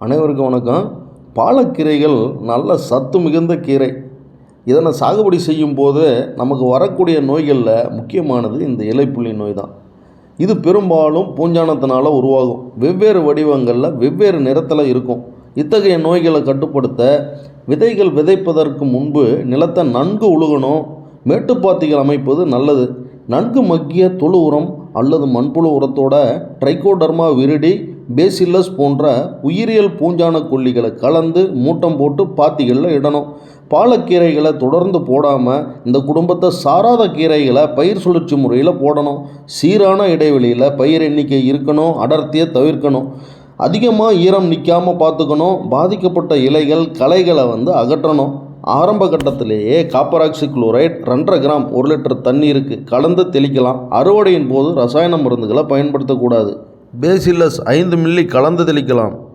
அனைவருக்கும் வணக்கம். பாலக்கீரைகள் நல்ல சத்து மிகுந்த கீரை. இதனை சாகுபடி செய்யும் போது நமக்கு வரக்கூடிய நோய்களில் முக்கியமானது இந்த இலைப்புள்ளி நோய் தான். இது பெரும்பாலும் பூஞ்சானத்தினால் உருவாகும். வெவ்வேறு வடிவங்களில் வெவ்வேறு நிறத்தில் இருக்கும். இத்தகைய நோய்களை கட்டுப்படுத்த விதைகள் விதைப்பதற்கு முன்பு நிலத்தை நன்கு உழுகணும். மேட்டுப்பாத்திகள் அமைப்பது நல்லது. நன்கு மக்கிய தொழு உரம் அல்லது மண்புழு உரத்தோட ட்ரைகோடர்மா விரிடி பேசில்லஸ் போன்ற உயிரியல் பூஞ்சான கொல்லிகளை கலந்து மூட்டம் போட்டு பாத்திகளில் இடணும். பாலக்கீரைகளை தொடர்ந்து போடாமல் இந்த குடும்பத்தை சாராத கீரைகளை பயிர் சுழற்சி முறையில் போடணும். சீரான இடைவெளியில் பயிர் எண்ணிக்கை இருக்கணும் அடர்த்தியை தவிர்க்கணும். அதிகமாக ஈரம் நிற்காமல் பார்த்துக்கணும் பாதிக்கப்பட்ட இலைகள் களைகளை வந்து அகற்றணும். ஆரம்ப கட்டத்திலேயே காப்பராக்சி குளோரைட் ரெண்டரை கிராம் ஒரு லிட்டர் தண்ணீருக்கு கலந்து தெளிக்கலாம். அறுவடையின் போது ரசாயன மருந்துகளை பயன்படுத்தக்கூடாது. பேசில்லஸ் ஐந்து மில்லி கலந்து தெளிக்கலாம்.